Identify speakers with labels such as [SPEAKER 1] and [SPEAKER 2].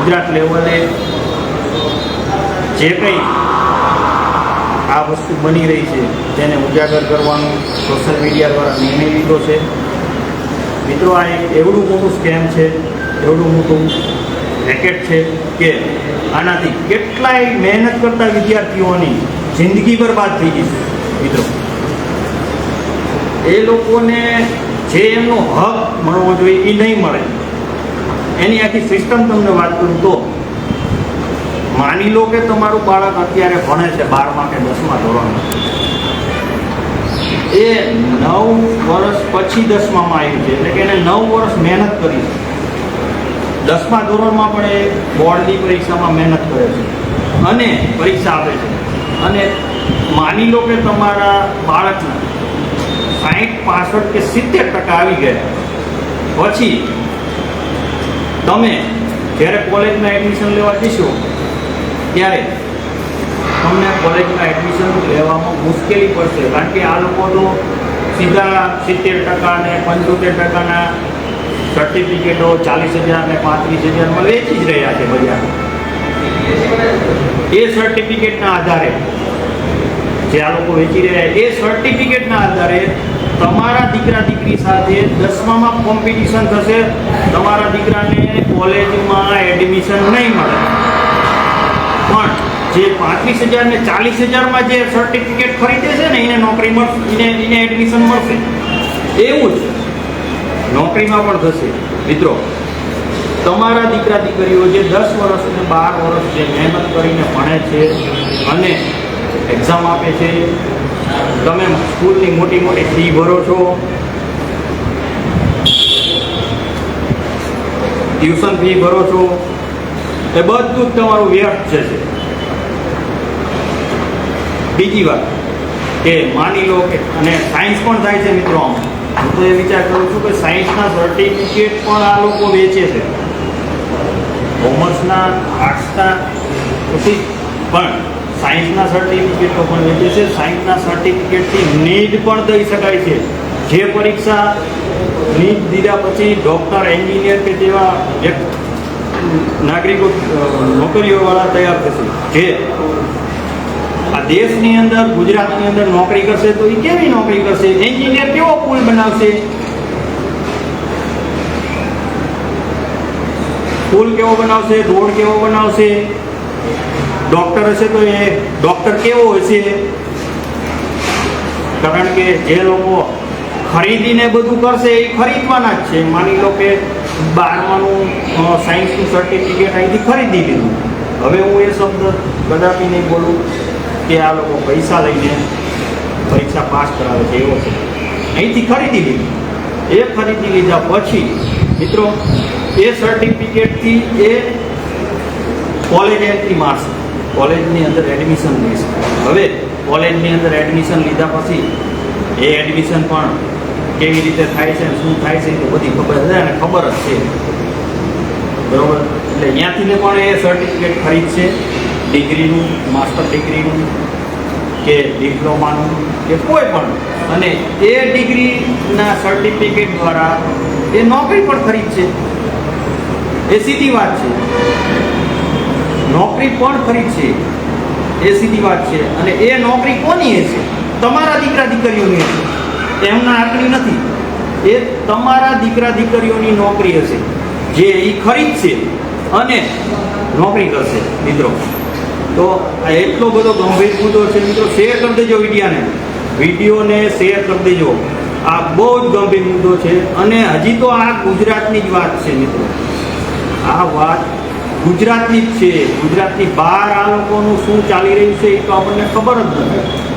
[SPEAKER 1] ગુજરાત લેવલે જે કંઈ આ વસ્તુ બની રહી છે તેને ઉજાગર કરવાનો સોશિયલ મીડિયા દ્વારા નિર્ણય લીધો છે. મિત્રો, આ એક એવડું મોટું સ્કેમ છે, એવડું મોટું રેકેટ છે કે આનાથી કેટલાય મહેનત કરતા વિદ્યાર્થીઓની જિંદગી બરબાદ થઈ ગઈ છે, મિત્રો. એ લોકોને જે એમનો હક મળવો જોઈએ એ નહીં મળે. એની આખી સિસ્ટમ તમને વાત કરું તો, માની લો કે તમારું બાળક અત્યારે ભણે છે બારમા કે દસમા ધોરણમાં. એ નવ વર્ષ પછી દસમામાં આવ્યું છે. એટલે કે એને નવ વર્ષ મહેનત કરી છે. દસમા ધોરણમાં પણ એ બોર્ડની પરીક્ષામાં મહેનત કરે છે. અને પરીક્ષા આપે છે. અને માની લો કે તમારા બાળકના સાહીઠ પાસઠ કે સિત્તેર ટકા આવી ગયા. પછી તમે જ્યારે કોલેજમાં એડમિશન લેવા જશો, ત્યારે તમને કોલેજમાં એડમિશન લેવામાં મુશ્કેલી પડશે. કારણ કે આ લોકો તો સીધા સિત્તેર ટકા ને પંચોતેર ટકાના સર્ટિફિકેટો ચાલીસ હજાર ને પાંત્રીસ હજારમાં વેચી જ રહ્યા છે બજાર એ સર્ટિફિકેટના આધારે જે આ લોકો વેચી રહ્યા છે, એ સર્ટિફિકેટના આધારે તમારા દીકરા દીકરી સાથે દસમામાં કોમ્પિટિશન થશે, તમારા દીકરાને કોલેજમાં એડમિશન નહીં મળે. પણ જે પાંત્રીસ હજાર ને ચાલીસ હજારમાં જે સર્ટિફિકેટ ખરીદે છે ને, એને નોકરી મળશે, એને એડમિશન મળશે. એવું જ નોકરીમાં પણ થશે. મિત્રો, તમારા દીકરા દીકરીઓ જે દસ વર્ષ અને બાર વર્ષ જે મહેનત કરીને ભણે છે અને એક્ઝામ આપે છે. તમે સ્કૂલની મોટી મોટી ફી ભરો છો. ટ્યુશન ફી ભરો છો. એ બધું જ તમારું વ્યર્થ છે બીજી વાત કે માની લો કે અને સાયન્સ પણ થાય છે મિત્રો આમ. હું તો એ વિચાર કરું છું કે સાયન્સના સર્ટિફિકેટ પણ આ લોકો વેચે છે. કોમર્સના આર્ટ્સના પછી પણ સાયન્સના સર્ટિફિકેટો પણ વેચે છે. સાયન્સના સર્ટિફિકેટથી નીટ પણ દઈ શકાય છે. જે પરીક્ષા નીટ દીધા પછી ડૉક્ટર એન્જિનિયર કે જેવા વ્યક્તિ નાગરિકો અ, નોકરીઓવાળા તૈયાર થશે. જે આ દેશની અંદર ગુજરાતની અંદર નોકરી કરશે તો એ કેવી નોકરી કરશે? એન્જિનિયર કેવો પુલ બનાવશે? પુલ કેવો બનાવશે? રોડ કેવો બનાવશે? ડોક્ટર હશે તો એ ડોક્ટર કેવો હશે? કારણ કે જે લોકો ખરીદીને બધું કરશે એ ખરીદવાના જ છે. માની લો કે બારમાનું સાયન્સનું સર્ટિફિકેટ અહીંથી ખરીદી લીધું. હવે હું એ શબ્દ કદાપી નહીં બોલું કે આ લોકો પૈસા લઈને પરીક્ષા પાસ કરાવે છે, એવો છે. અહીંથી ખરીદી લીધું. એ ખરીદી લીધા પછી, મિત્રો, એ સર્ટિફિકેટથી એ કોલેજ એન્ટ્રી મારશે. કોલેજની અંદર એડમિશન લઈશ હવે કોલેજની અંદર એડમિશન લીધા પછી એ એડમિશન પણ કેવી રીતે થાય છે શું થાય છે એ બધી ખબર છે અને ખબર જ છે. બરાબર? એટલે ત્યાંથી પણ એ સર્ટિફિકેટ ખરીદશે ડિગ્રીનું માસ્ટર ડિગ્રીનું કે ડિપ્લોમાનું કે કોઈ પણ. અને એ ડિગ્રીના સર્ટિફિકેટ દ્વારા એ નોકરી પણ ખરીદશે એ સીધી વાત છે. નોકરી પણ ખરીદશે? એ સીધી વાત છે. અને એ નોકરી કોની હશે? તમારા દીકરા દીકરીઓની હશે. એમના આંકડી નથી. એ તમારા દીકરા દીકરીઓની નોકરી હશે. જે એ ખરીદશે અને નોકરી કરશે, મિત્રો. તો આ એટલો બધો ગંભીર મુદ્દો છે, મિત્રો. શેર કરી દેજો વિડીયાને. વિડીયોને શેર કરી દેજો. આ બહુ જ ગંભીર મુદ્દો છે. અને હજી તો આ ગુજરાતની જ વાત છે, મિત્રો. આ વાત ગુજરાતની જ છે. ગુજરાતની બહાર આ લોકોનું શું ચાલી રહ્યું છે એ તો આપણને ખબર જ નથી.